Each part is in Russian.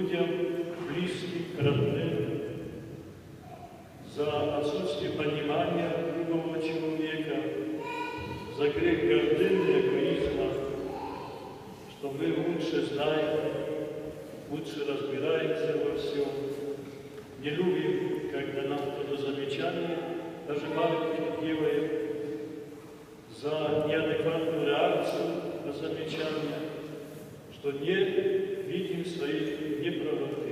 людям, близким, к родным, за отсутствие понимания другого человека, за грех гордыны и эгоизма, что мы лучше знаем, лучше разбираемся во всем, не любим, когда нам кто-то замечание, даже маленькие делает, за неадекватную реакцию на замечания, что не видим своей неправоты.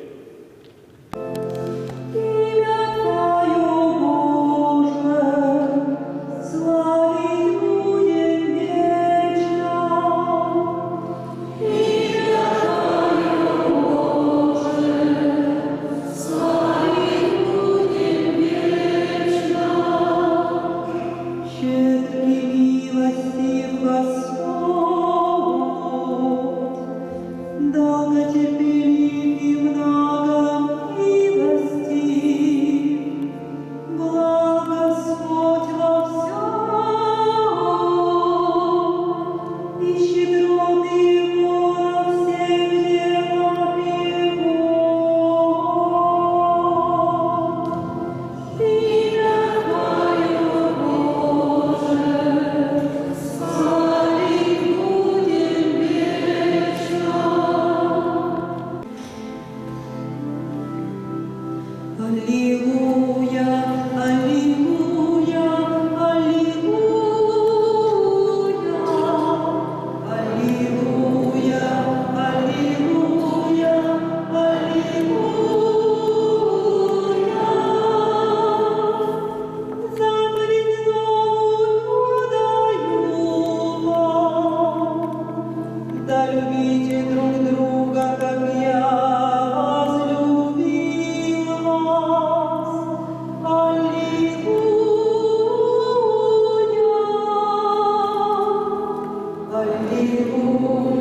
Lord.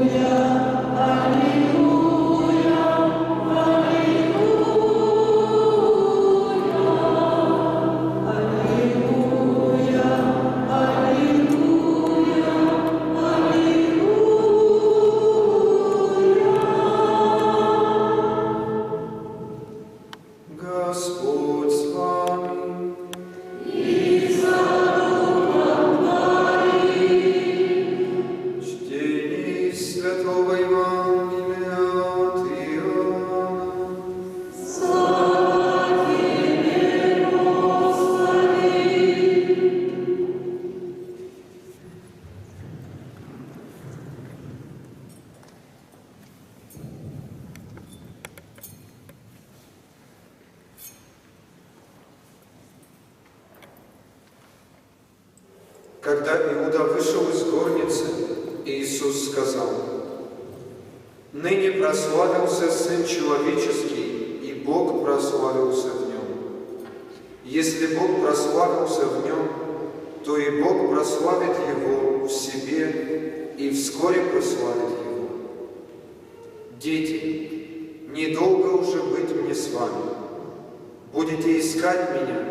Когда Иуда вышел из горницы, Иисус сказал, «Ныне прославился Сын Человеческий, и Бог прославился в Нем. Если Бог прославился в Нем, то и Бог прославит Его в себе и вскоре прославит Его. Дети, недолго уже быть мне с вами. Будете искать Меня,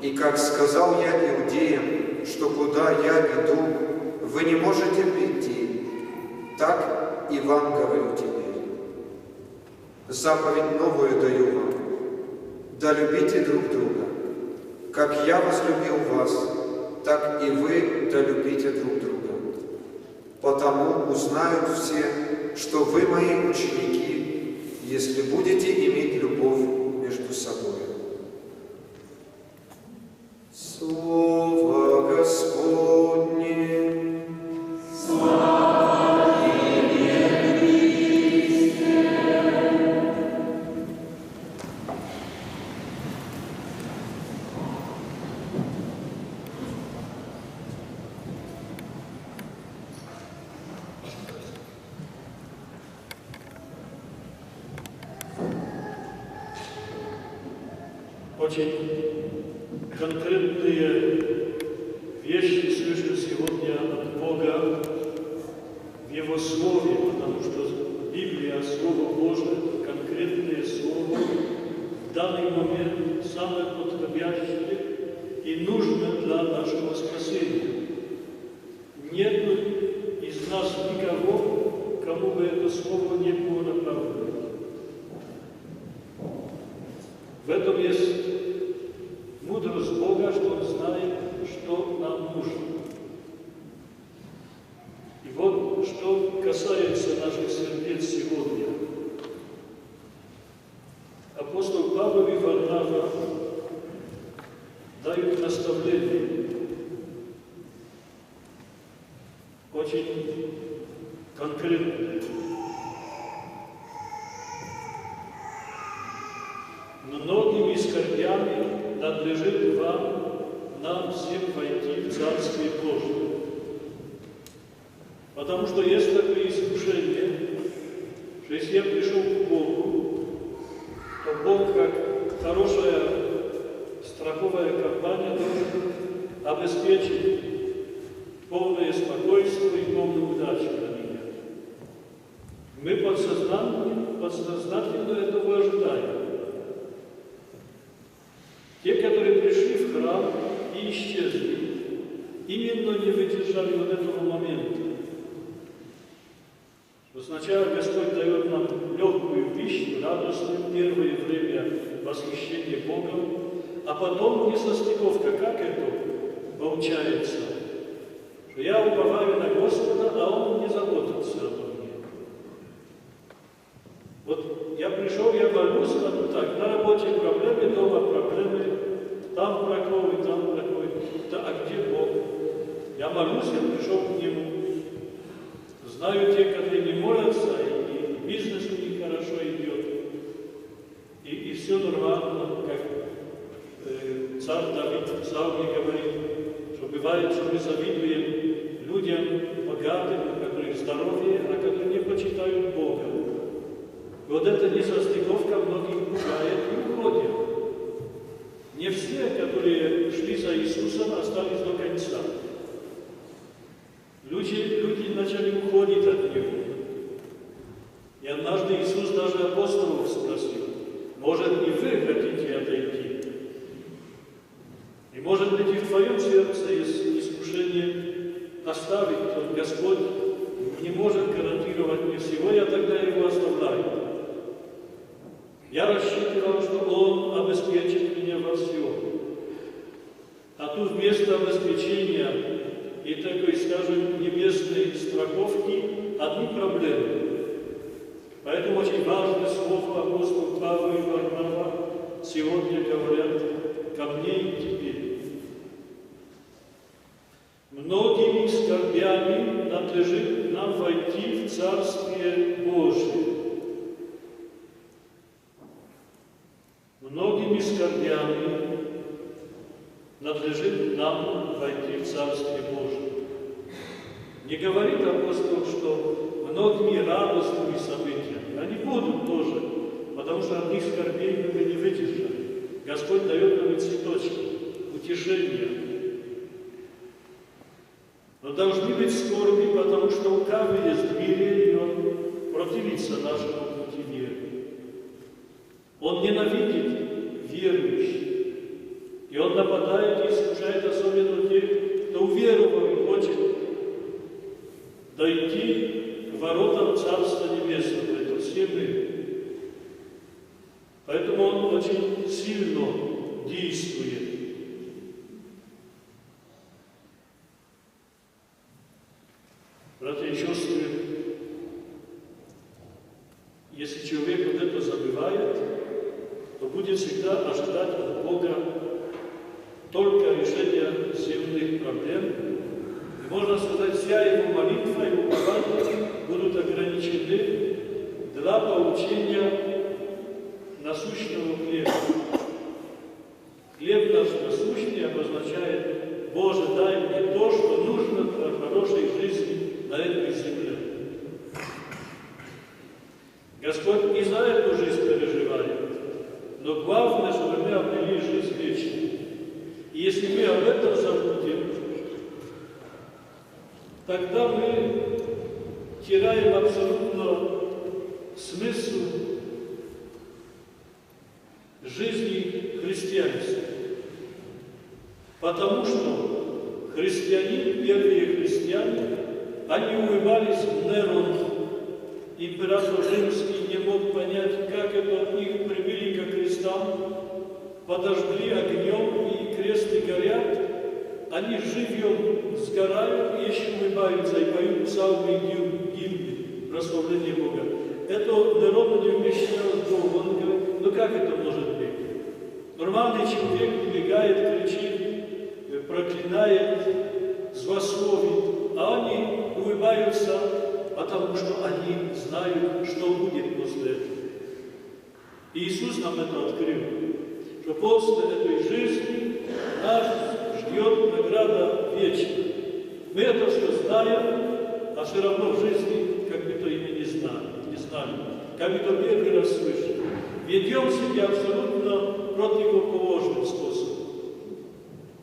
и как сказал я иудеям, что куда я иду, вы не можете прийти, так и вам говорю теперь. Заповедь новую даю вам, да любите друг друга. Как я возлюбил вас, так и вы да любите друг друга. Потому узнают все, что вы мои ученики, если будете иметь любовь между собой. Очень конкретные вещи слышу сегодня от Бога в Его Слове, потому что Библия, Слово Божие, это конкретное Слово, в данный момент самое подходящее и нужно для нашего спасения. Нет из нас никого, бы это слово не было направлено. В этом есть мудрость Бога, что Он знает, что нам нужно. И вот что касается наших сердец сегодня. Апостол Павел и Варнава дают наставление, очень конкретное. Многими скорбями надлежит вам, нам всем войти в Царствие Божие. Потому что есть такое искушение, что если я пришел к Богу, то Бог, как хорошая страховая компания, должен обеспечить полное спокойствие и полную удачу для меня. Мы подсознательно, подсознательно этого ожидаем. Те, которые пришли в храм и исчезли, именно не выдержали вот этого момента. Что сначала Господь дает нам легкую пищу, радостную первое время восхищения Богом, а потом несостыковка. Как это получается? Что я уповаю на Господа, а Он не заботится обо мне. Вот я пришел, я молюсь, а ну так, на работе проблемы, дома проблемы, там проколы, там такой. Да, а где Бог? Я молюсь, я пришел к Нему. Знаю те, которые не молятся, и, и бизнес у них хорошо идет, и, и все нормально, царь Давид в Псалме говорит, что бывает, что мы завидуем людям богатым, у которых здоровье, а которые не почитают Бога. И вот эта несостыковка многих пугает и уходит. Не все, которые шли за Иисусом, остались до конца. Люди, люди начали уходить от Него. И однажды Иисус даже апостолов спросил, может и вы хотите отойти? И может быть и в твоем сердце есть искушение оставить, то Господь не может гарантировать мне всего, я тогда его оставляю. Я рассчитывал, что Он обеспечит меня во всем. А тут вместо обеспечения и такой, скажем, небесной страховки одни проблемы. Поэтому очень важное слово апостол Павел и Варнава сегодня говорят ко мне и тебе. Многими скорбями надлежит нам войти в Царствие Божие. Многими скорбями надлежит нам войти в Царствие Божие. Не говорит апостол, что многими радостными событиями. Они будут тоже, потому что от них скорбей мы не выдержали. Господь дает нам цветочки, утешения. Должны быть скорби, потому что каждого есть в мире, и он противится нашему пути веры. Он ненавидит верующих. И он нападает и искушает особенно тех, кто уверовал и хочет дойти к воротам Царства Небесного. Это все мы. Поэтому он очень сильно действует. Братья и сестры, если человек вот это забывает, то будет всегда ожидать от Бога только решения проблем. И можно сказать, вся его молитва и упование будут ограничены для получения насущного хлеба. Хлеб наш насущный обозначает, Боже, дай мне то, что нужно для хорошей жизни на этой земле. Господь и за эту жизнь переживает, но главное, чтобы мы обрели жизнь вечную. И если мы об этом забудем, тогда мы теряем абсолютно смысл жизни христианства. Потому что христиане, первые христиане, они улыбались Нерону, император римский не мог понять, как это их прибили ко крестам, подожгли огнем и кресты горят, они живьем сгорают еще улыбаются и поют псалмы гимны, прославление Бога. Это Нерон не вмещалось в голову. Он говорит, ну как это может быть? Нормальный человек убегает, кричит, э, проклинает, злословит, а они улыбаются, потому что они знают, что будет после этого. И Иисус нам это открыл, что после этой жизни нас ждет награда вечная. Мы это все знаем, а все равно в жизни как бы то имя не знали, не знали, как бы то первый раз слышали. Ведем себя абсолютно противоположным способом.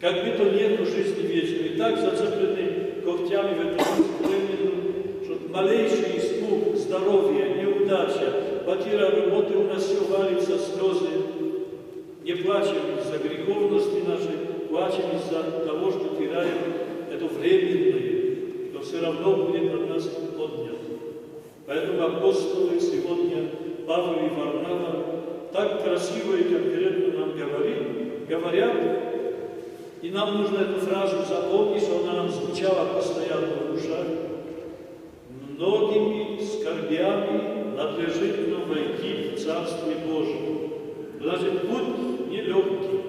Как бы то нету жизни вечной. И так зацеплены когтями в этом времени, что малейший испуг, здоровье, неудача, потеря работы, у нас все валится, слезы. Не плачем из-за греховности нашей, плачем из-за того, что теряем это временное, но все равно будет от нас отнято. Поэтому апостолы сегодня, Павел и Варнава, так красиво и конкретно нам говорит, говорят, и нам нужно эту фразу запомнить, она нам звучала постоянно в ушах. Многими скорбями надлежит нам войти в Царствие Божие. Значит, путь нелегкий,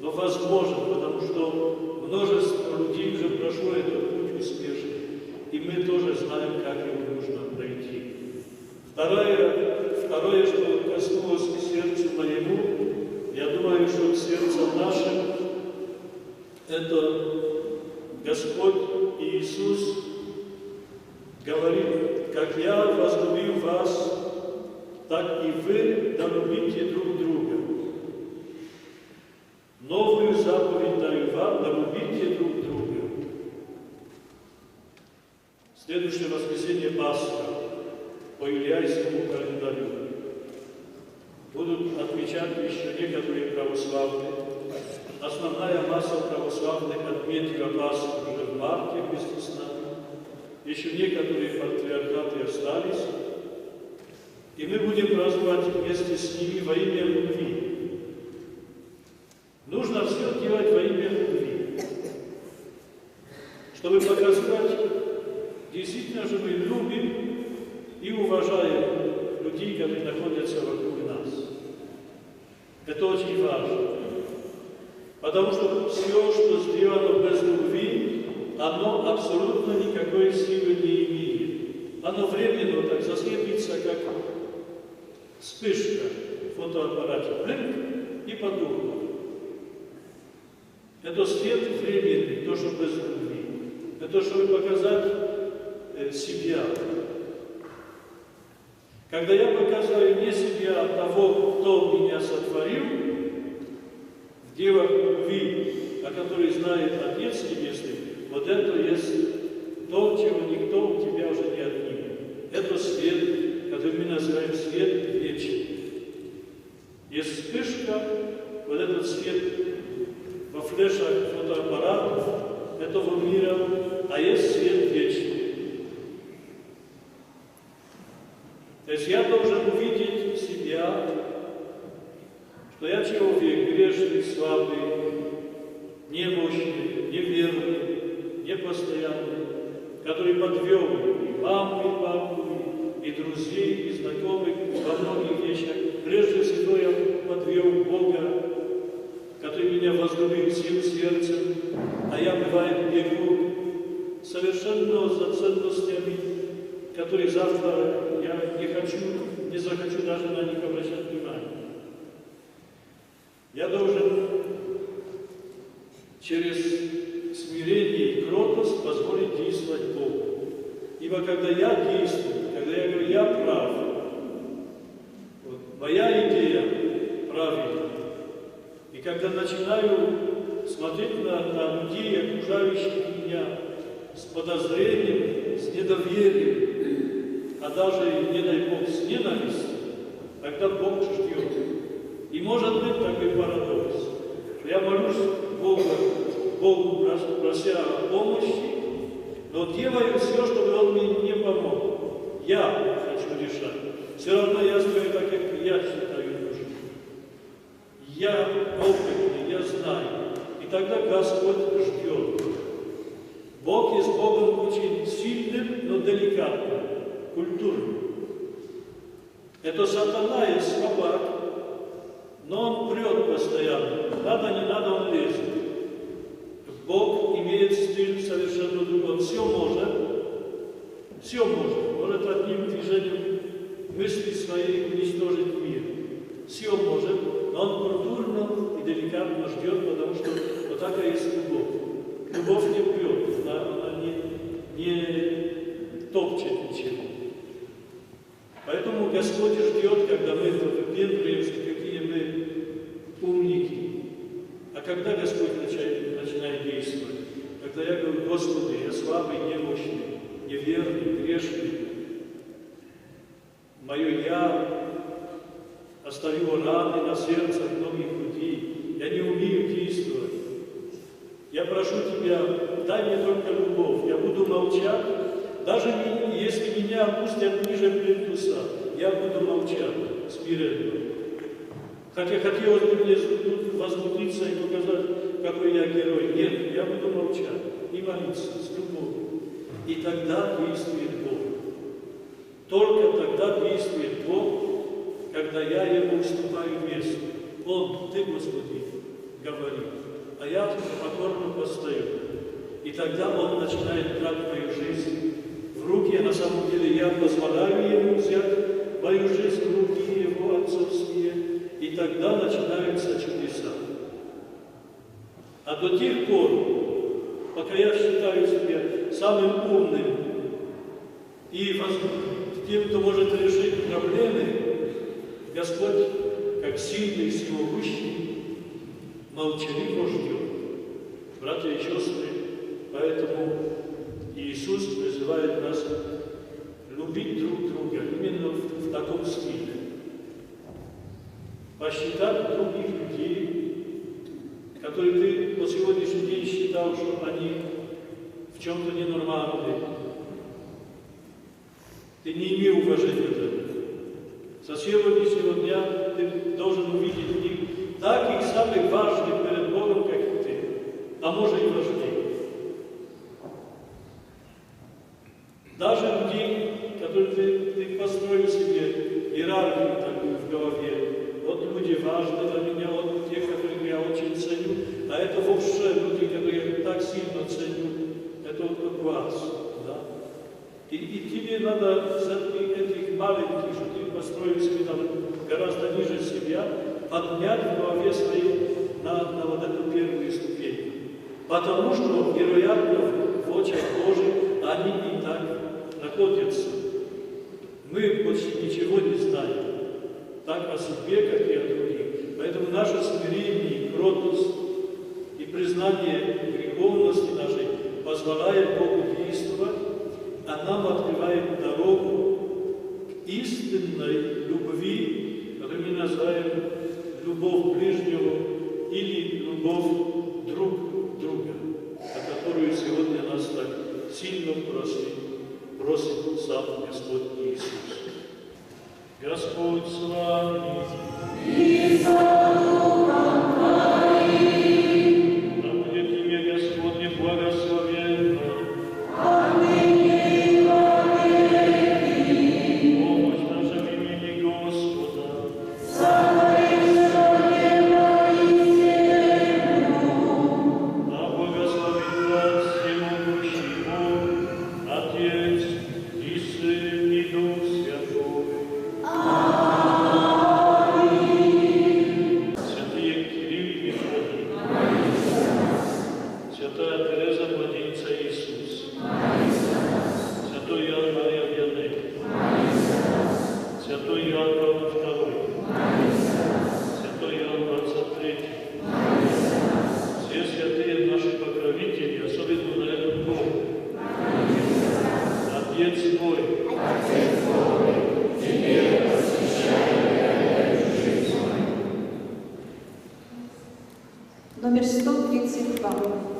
но возможен, потому что множество людей уже прошло этот путь успешно. И мы тоже знаем, как его нужно пройти. Второе, второе, что коснулось к сердцу моему, я думаю, что к нашим, это Господь Иисус говорит, как я возлюбил вас, так и вы долюбите друг друга. Новую заповедь даю вам, долюбите друг друга. Следующее воскресенье Пасха по юлианскому календарю. Будут отмечать еще некоторые православные. Основная масса православных отметила Пасху уже в марте вместе с нами. Еще некоторые патриархаты остались. И мы будем праздновать вместе с ними во имя любви. Нужно все делать во имя любви. Чтобы показать, действительно же мы любим и уважаем людей, которые находятся вокруг нас. Это очень важно. Потому что все, что сделано без любви, оно абсолютно никакой силы не имеет. Оно временно так заслепится, как вспышка в фотоаппарате. Блин, и потухло. Это свет временный, то, что без любви. Это чтобы показать себя. Когда я показываю не себя, а того, кто меня сотворил, в делах любви, о которой знает Отец Небесный, вот это есть то, чего никто у тебя уже не отнимет. Это свет, который мы называем свет вечный. Есть вспышка, вот этот свет во флешах фотоаппаратов этого мира, а есть свет вечный. То есть я должен увидеть себя, что я человек грешный, слабый, немощный, неверный, непостоянный, который подвел и маму, и папу, и друзей, и знакомых во многих вещах. Прежде всего я подвел Бога, который меня возлюбил всем сердцем, а я, бывает, бегу совершенно за ценностями, которые завтра я не хочу, не захочу даже на них обращать внимание. Я должен через смирение и кротость позволить действовать Богу. Ибо когда я действую, когда я говорю, я прав, вот, моя идея правильная, и когда начинаю смотреть на, на людей, окружающих меня, с подозрением, с недоверием, даже, не дай Бог, с ненавистью, тогда Бог ждет. И может быть такой парадокс, я молюсь Богу, Богу прося о помощи, но делаю все, чтобы Он мне не помог. Я хочу решать. Все равно я знаю так, как я считаю нужным. Я опытный, я знаю. И тогда Господь ждет. Бог есть Богом очень сильным, но деликатным, культурным. Это сатана есть слабак, но он прет постоянно. Надо, не надо, он лезет. Бог имеет стиль совершенно другой. Он все может, все может. Может одним движением мысли своей уничтожить мир. Все может, но он культурно и деликатно ждет, потому что вот такая есть любовь. Любовь не прет, она, она не, не топчет ничего. Господь ждет, когда мы выпендриваемся, какие мы умники. А когда Господь начинает, начинает действовать? Когда я говорю, Господи, я слабый, немощный, неверный, грешный. Мое «я» оставило раны на сердце многих людей. Я не умею действовать. Я прошу Тебя, дай мне только любовь. Я буду молчать, даже если меня опустят ниже плинтуса, я буду молчать смиренно. Хотя хотелось бы мне тут возмутиться и показать, какой я герой. Нет, я буду молчать и молиться с любовью. И тогда действует Бог. Только тогда действует Бог, когда я Ему уступаю место. Он, Ты, Господи, говори, а я покорно постою. И тогда Он начинает брать мою жизнь в руки, а на самом деле я позволяю Ему взять мою жизнь в руки Его отцовские, и тогда начинаются чудеса. А до тех пор, пока я считаю себя самым умным и тем, кто может решить проблемы, Господь, как сильный, всемогущий, молчаливо ждет. Братья и сестры, поэтому Иисус призывает нас любить друг друга именно в, в таком стиле. Посчитать других людей, которые ты по сегодняшний день считал, что они в чем-то ненормальные. Ты не имел уважения к этому. Со сегодняшнего дня ты должен увидеть в них таких самых важных перед Богом, как и ты, а может и важнее. Даже людей, которые ты, ты построил себе иерархию такую в голове. Вот люди важны для меня, вот те, которых я очень ценю, а это вообще люди, которые я так сильно ценю, это вот вас. Да? И, и тебе надо этих маленьких, что ты построил себе там гораздо ниже себя, поднять в голове своей на, на вот эту первую ступень. Потому что, вероятно, в очах Божьих они и так находятся. Мы почти ничего не знаем, так о себе, как и о других. Поэтому наше смирение, кротость и признание греховности нашей позволяет Богу действовать, а нам открывает дорогу к истинной любви, которую мы называем любовь ближнего или любовь друг друга, о которую сегодня нас так сильно просит, просит сам Господь Иисус. Господь с вами. Отец мой, Номер 132.